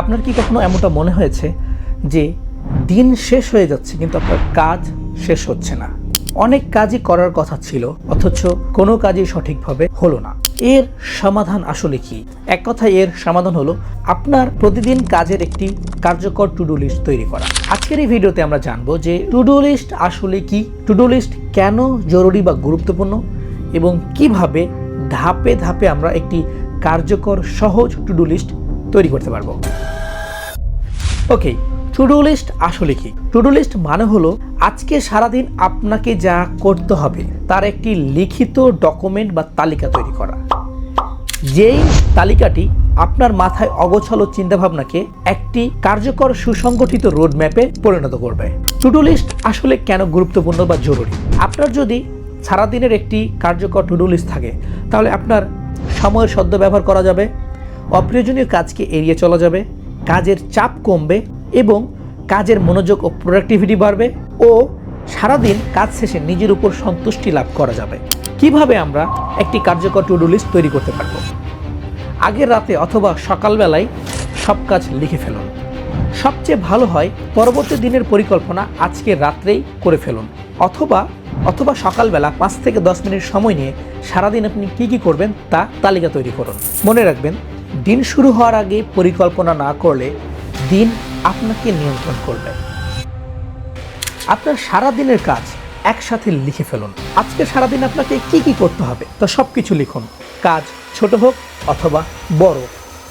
আপনার কি কখনো এমনটা মনে হয়েছে যে দিন শেষ হয়ে যাচ্ছে, কিন্তু আপনার কাজ শেষ হচ্ছে না? অনেক কাজই করার কথা ছিল, অথচ কোনো কাজই সঠিকভাবে হলো না। এর সমাধান আসলে কি? এক কথায় এর সমাধান হলো আপনার প্রতিদিন কাজের একটি কার্যকর টু ডু লিস্ট তৈরি করা। আজকের এই ভিডিওতে আমরা জানব যে টু ডু লিস্ট আসলে কি? টু ডু লিস্ট কেন জরুরি বা গুরুত্বপূর্ণ? এবং কীভাবে ধাপে ধাপে আমরা একটি কার্যকর, সহজ টু ডু লিস্ট তৈরি করতে পারব। ওকে টু ডু লিস্ট আসলে কি? টুডু লিস্ট মানে হলো, আজকে সারাদিন আপনাকে যা করতে হবে, তার একটি লিখিত ডকুমেন্ট বা তালিকা তৈরি করা। যেই তালিকাটি আপনার মাথায় অগোছালো চিন্তাভাবনাকে একটি কার্যকর সুসংগঠিত রোড ম্যাপে পরিণত করবে। টুডু লিস্ট আসলে কেন গুরুত্বপূর্ণ বা জরুরি? আপনার যদি সারাদিনের একটি কার্যকর টুডু লিস্ট থাকে, তাহলে আপনার সময়ের সদ্য ব্যবহার করা যাবে অপ্রয়োজনীয় কাজকে এড়িয়ে চলা যাবে, কাজের চাপ কমবে এবং কাজের মনোযোগ ও প্রোডাক্টিভিটি বাড়বে ও সারাদিন কাজ শেষে নিজের উপর সন্তুষ্টি লাভ করা যাবে। কীভাবে আমরা একটি কার্যকর টু ডু লিস্ট তৈরি করতে পারব? আগের রাতে অথবা সকালবেলায় সব কাজ লিখে ফেলুন। সবচেয়ে ভালো হয় পরবর্তী দিনের পরিকল্পনা আজকে রাত্রেই করে ফেলুন। অথবা অথবা সকালবেলা পাঁচ থেকে দশ মিনিট সময় নিয়ে সারাদিন আপনি কী কী করবেন তা তালিকা তৈরি করুন। মনে রাখবেন দিন শুরু হওয়ার আগে পরিকল্পনা না করলে দিন আপনাকে নিয়ন্ত্রণ করবে। আপনার সারা দিনের কাজ একসাথে লিখে ফেলুন। আজকে সারাদিন আপনাকে কি কি করতে হবে তা সব কিছু লিখুন। কাজ ছোট হোক অথবা বড়,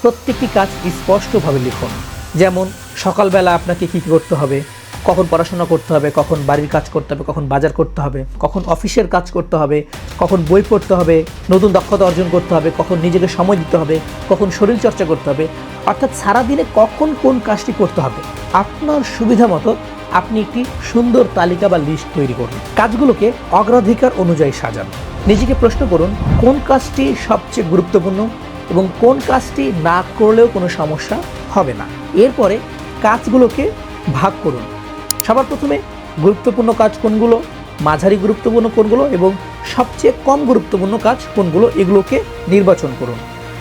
প্রত্যেকটি কাজ স্পষ্টভাবে লিখুন। যেমন সকালবেলা আপনাকে কি কি করতে হবে? কখন পড়াশোনা করতে হবে, কখন বাড়ির কাজ করতে হবে, কখন বাজার করতে হবে, কখন অফিসের কাজ করতে হবে, কখন বই পড়তে হবে, নতুন দক্ষতা অর্জন করতে হবে, কখন নিজেকে সময় দিতে হবে, কখন শরীর চর্চা করতে হবে। অর্থাৎ সারাদিনে কখন কোন কাজটি করতে হবে? আপনার সুবিধা মতো আপনি একটি সুন্দর তালিকা বা লিস্ট তৈরি করুন। কাজগুলোকে অগ্রাধিকার অনুযায়ী সাজান। নিজেকে প্রশ্ন করুন, কোন কাজটি সবচেয়ে গুরুত্বপূর্ণ এবং কোন কাজটি না করলেও কোনো সমস্যা হবে না? এরপরে কাজগুলোকে ভাগ করুন। সবার প্রথমে গুরুত্বপূর্ণ কাজ কোনগুলো? মাঝারি গুরুত্বপূর্ণ কোনগুলো? এবং সবচেয়ে কম গুরুত্বপূর্ণ কাজ কোনগুলো? এগুলোকে নির্বাচন করুন।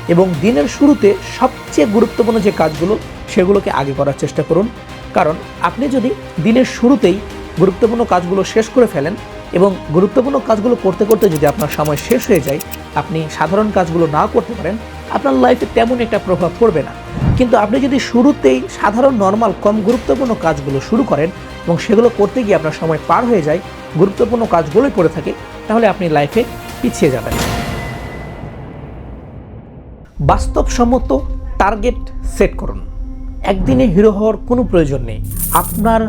এবং দিনের শুরুতে সবচেয়ে গুরুত্বপূর্ণ যে কাজগুলো, সেগুলোকে আগে করার চেষ্টা করুন। কারণ আপনি যদি দিনের শুরুতেই গুরুত্বপূর্ণ কাজগুলো শেষ করে ফেলেন এবং গুরুত্বপূর্ণ কাজগুলো করতে করতে যদি আপনার সময় শেষ হয়ে যায়, আপনি সাধারণ কাজগুলো না করতে পারেন, আপনার লাইফে তেমন একটা প্রভাব পড়বে না। কিন্তু আপনি যদি শুরুতেই সাধারণ নর্মাল কম গুরুত্বপূর্ণ কাজগুলো শুরু করেন এবং সেগুলো করতে গিয়ে আপনার সময় পার হয়ে যায়, গুরুত্বপূর্ণ কাজগুলোই পড়ে থাকে, তাহলে আপনি লাইফে পিছিয়ে যাবেন। বাস্তবসম্মত টার্গেট সেট করুন। একদিনে হিরো হওয়ার কোনো প্রয়োজন নেই। আপনার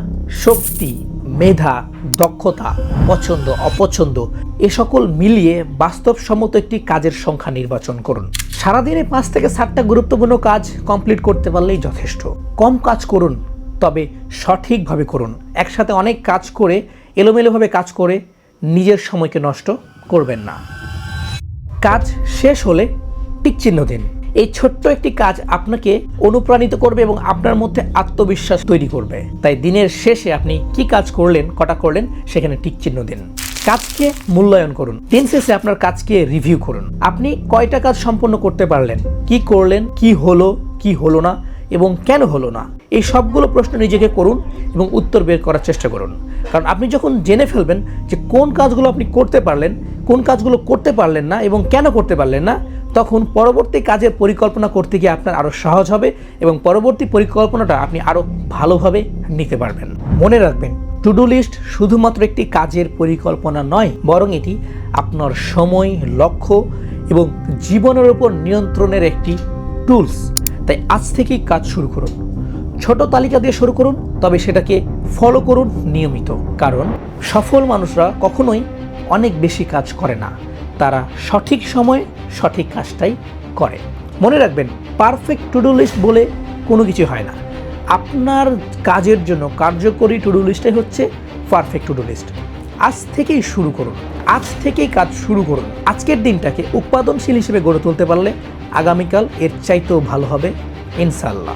শক্তি মেধা, দক্ষতা, পছন্দ, অপছন্দ, এ সকল মিলিয়ে বাস্তবসম্মত একটি কাজের সংখ্যা নির্বাচন করুন। সারাদিনে পাঁচ থেকে সাতটা গুরুত্বপূর্ণ কাজ কমপ্লিট করতে পারলেই যথেষ্ট। কম কাজ করুন, তবে সঠিকভাবে করুন। একসাথে অনেক কাজ করে, এলোমেলোভাবে কাজ করে নিজের সময়কে নষ্ট করবেন না। কাজ শেষ হলে টিক চিহ্ন দিন। এই ছোট্ট একটি কাজ আপনাকে অনুপ্রাণিত করবে এবং আপনার মধ্যে আত্মবিশ্বাস তৈরি করবে। তাই দিনের শেষে আপনি কি কাজ করলেন, কটা করলেন, সেখানে টিক চিহ্ন দিন। কাজকে মূল্যায়ন করুন। দিন শেষে আপনার কাজকে রিভিউ করুন। আপনি কয়টা কাজ সম্পন্ন করতে পারলেন? কি করলেন, কি হলো কি হলো না, এবং কেন হলো না? এই সবগুলো প্রশ্ন নিজেকে করুন এবং উত্তর বের করার চেষ্টা করুন। কারণ আপনি যখন জেনে ফেলবেন যে কোন কাজগুলো আপনি করতে পারলেন, কোন কাজগুলো করতে পারলেন না এবং কেন করতে পারলেন না, তখন পরবর্তী কাজের পরিকল্পনা করতে গিয়ে আপনার আরও সহজ হবে এবং পরবর্তী পরিকল্পনাটা আপনি আরও ভালোভাবে নিতে পারবেন। মনে রাখবেন টু ডু লিস্ট শুধুমাত্র একটি কাজের পরিকল্পনা নয়, বরং এটি আপনার সময়, লক্ষ্য এবং জীবনের উপর নিয়ন্ত্রণের একটি টুলস তাই আজ থেকেই কাজ শুরু করুন। ছোট তালিকা দিয়ে শুরু করুন, তবে সেটাকে ফলো করুন নিয়মিত। কারণ সফল মানুষরা কখনোই অনেক বেশি কাজ করে না। তারা সঠিক সময়ে সঠিক কাজটাই করে। মনে রাখবেন পারফেক্ট টু ডু লিস্ট বলে কোনো কিছু হয় না। আপনার কাজের জন্য কার্যকরী টু ডু লিস্টটাই হচ্ছে পারফেক্ট টু ডু লিস্ট আজ থেকেই শুরু করুন, আজ থেকেই কাজ শুরু করুন। আজকের দিনটাকে উৎপাদনশীল হিসেবে গড়ে তুলতে পারলে আগামীকাল এর চাইতেও ভালো হবে ইনশাল্লাহ